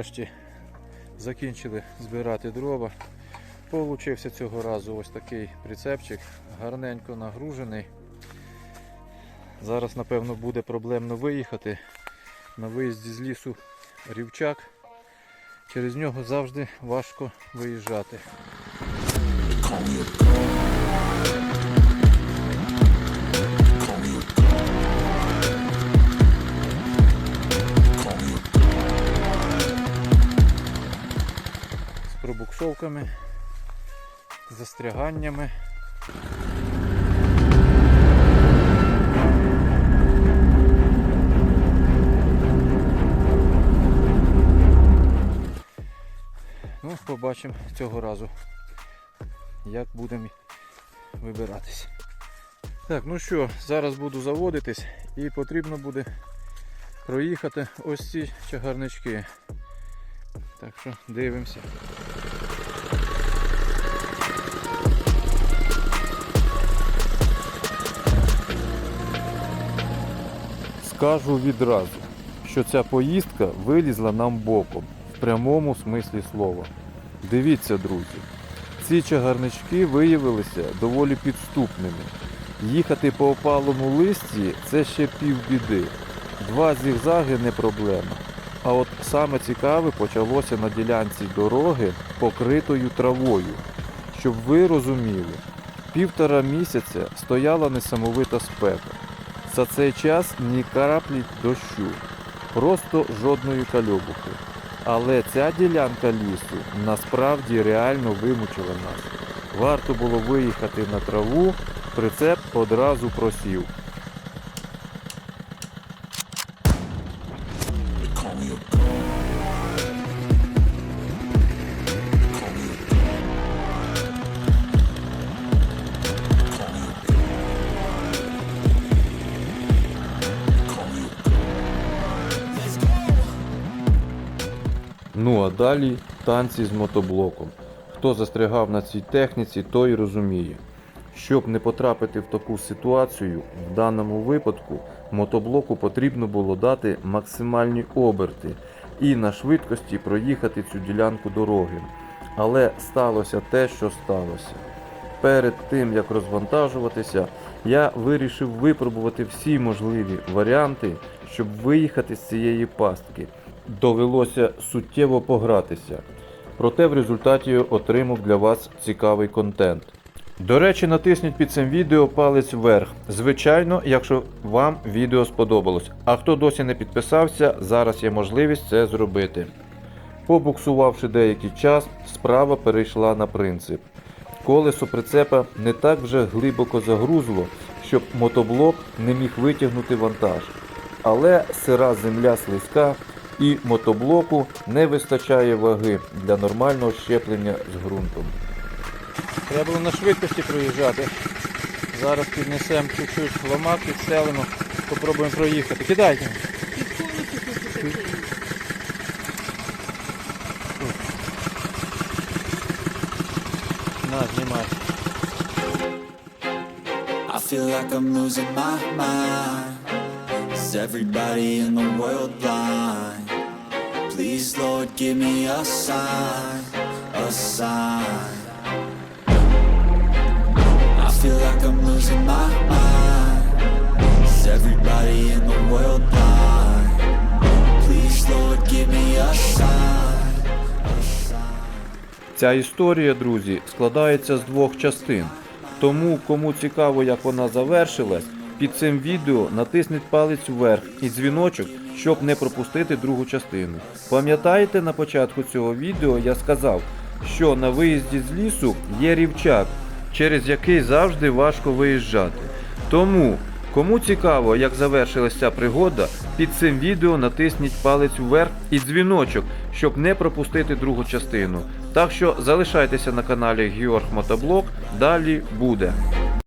нарешті закінчили збирати дрова. Получився цього разу ось такий прицепчик, гарненько нагружений. Зараз, напевно, буде проблемно виїхати. На виїзді з лісу рівчак. Через нього завжди важко виїжджати. З пробуксовками, застряганнями. Ну, побачимо цього разу, як будемо вибиратись. Так, ну що, зараз буду заводитись і потрібно буде проїхати ось ці чагарнички. Так що дивимося. Скажу відразу, що ця поїздка вилізла нам боком, в прямому смислі слова. Дивіться, друзі, ці чагарнички виявилися доволі підступними. Їхати по опалому листі це ще півбіди. Два зігзаги не проблема. А от саме цікаве почалося на ділянці дороги, покритою травою. Щоб ви розуміли, півтора місяця стояла несамовита спека. За цей час ні краплі дощу, просто жодної кальобухи. Але ця ділянка лісу насправді реально вимучила нас. Варто було виїхати на траву, прицеп одразу просів. Ну а далі танці з мотоблоком. Хто застрягав на цій техніці, той розуміє. Щоб не потрапити в таку ситуацію, в даному випадку мотоблоку потрібно було дати максимальні оберти і на швидкості проїхати цю ділянку дороги. Але сталося те, що сталося. Перед тим як розвантажуватися, я вирішив випробувати всі можливі варіанти, щоб виїхати з цієї пастки. Довелося суттєво погратися. Проте в результаті отримав для вас цікавий контент. До речі, натисніть під цим відео палець вверх. Звичайно, якщо вам відео сподобалось. А хто досі не підписався, зараз є можливість це зробити. Побуксувавши деякий час, справа перейшла на принцип. Колесо прицепа не так вже глибоко загрузло, щоб мотоблок не міг витягнути вантаж. Але сира земля слизька і мотоблоку не вистачає ваги для нормального щеплення з ґрунтом. Треба було на швидкості проїжджати. Зараз піднесемо чуть-чуть ломак, підселимо, попробуємо проїхати. Кидайте. На, знімай. I feel like I'm losing my mind. Is everybody in the world blind? Please, Lord, give me a sign, a sign. I feel like I'm losing my mind. Is everybody in the world blind? Please, Lord, give me a sign, a sign. Ця історія, друзі, складається з двох частин. Тому, кому цікаво, як вона завершилась, під цим відео натисніть палець вверх і дзвіночок, щоб не пропустити другу частину. Пам'ятаєте, на початку цього відео я сказав, що на виїзді з лісу є рівчак, через який завжди важко виїжджати. Тому, кому цікаво, як завершилася пригода, під цим відео натисніть палець вверх і дзвіночок, щоб не пропустити другу частину. Так що залишайтеся на каналі Георг Мотоблок, далі буде.